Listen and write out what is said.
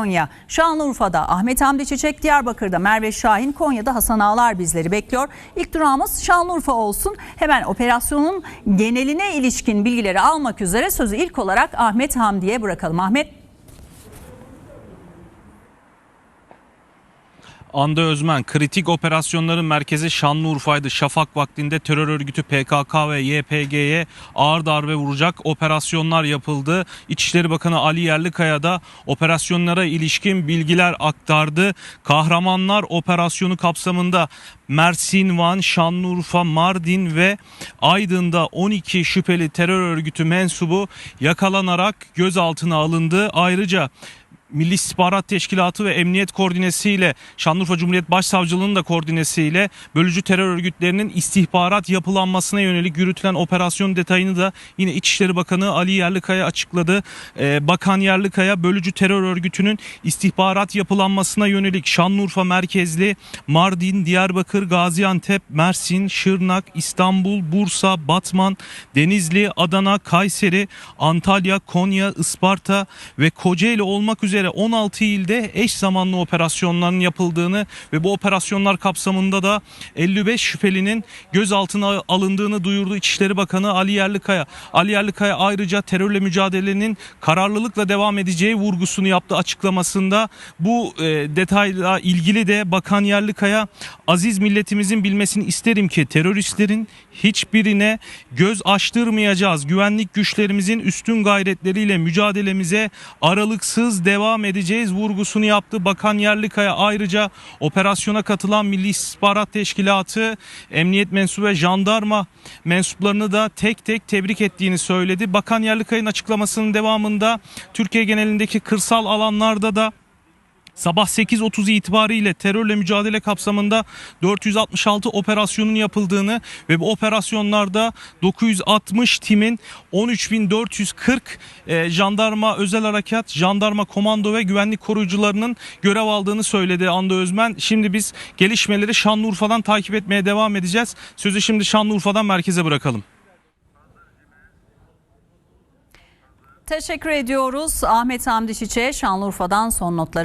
Konya, Şanlıurfa'da Ahmet Hamdi Çiçek, Diyarbakır'da Merve Şahin, Konya'da Hasan Ağlar bizleri bekliyor. İlk durağımız Şanlıurfa olsun. Hemen operasyonun geneline ilişkin bilgileri almak üzere sözü ilk olarak Ahmet Hamdi'ye bırakalım. Ahmet Anda Özmen kritik operasyonların merkezi Şanlıurfa'ydı. Şafak vaktinde terör örgütü PKK ve YPG'ye ağır darbe vuracak operasyonlar yapıldı. İçişleri Bakanı Ali Yerlikaya da operasyonlara ilişkin bilgiler aktardı. Kahramanlar operasyonu kapsamında Mersin, Van, Şanlıurfa, Mardin ve Aydın'da 12 şüpheli terör örgütü mensubu yakalanarak gözaltına alındı. Ayrıca Milli İstihbarat Teşkilatı ve Emniyet Koordinesiyle Şanlıurfa Cumhuriyet Başsavcılığı'nın da koordinesiyle bölücü terör örgütlerinin istihbarat yapılanmasına yönelik yürütülen operasyon detayını da yine İçişleri Bakanı Ali Yerlikaya açıkladı. Ee, Bakan Yerlikaya bölücü terör örgütünün istihbarat yapılanmasına yönelik Şanlıurfa merkezli Mardin, Diyarbakır, Gaziantep, Mersin, Şırnak, İstanbul, Bursa, Batman, Denizli, Adana, Kayseri, Antalya, Konya, Isparta ve Kocaeli olmak üzere 16 ilde eş zamanlı operasyonların yapıldığını ve bu operasyonlar kapsamında da 55 şüphelinin gözaltına alındığını duyurdu İçişleri Bakanı Ali Yerlikaya. Ali Yerlikaya ayrıca terörle mücadelenin kararlılıkla devam edeceği vurgusunu yaptı açıklamasında. Bu e, detayla ilgili de Bakan Yerlikaya aziz milletimizin bilmesini isterim ki teröristlerin hiçbirine göz açtırmayacağız. Güvenlik güçlerimizin üstün gayretleriyle mücadelemize aralıksız devam edeceğiz vurgusunu yaptı. Bakan Yerlikaya ayrıca operasyona katılan Milli İstihbarat Teşkilatı, emniyet mensubu ve jandarma mensuplarını da tek tek tebrik ettiğini söyledi. Bakan Yerlikaya'nın açıklamasının devamında Türkiye genelindeki kırsal alanlarda da Sabah 8.30 itibariyle terörle mücadele kapsamında 466 operasyonun yapıldığını ve bu operasyonlarda 960 timin 13.440 e, jandarma özel harekat, jandarma komando ve güvenlik koruyucularının görev aldığını söyledi Anda Özmen. Şimdi biz gelişmeleri Şanlıurfa'dan takip etmeye devam edeceğiz. Sözü şimdi Şanlıurfa'dan merkeze bırakalım. teşekkür ediyoruz Ahmet Hamdi Çiçek'e Şanlıurfa'dan son notları.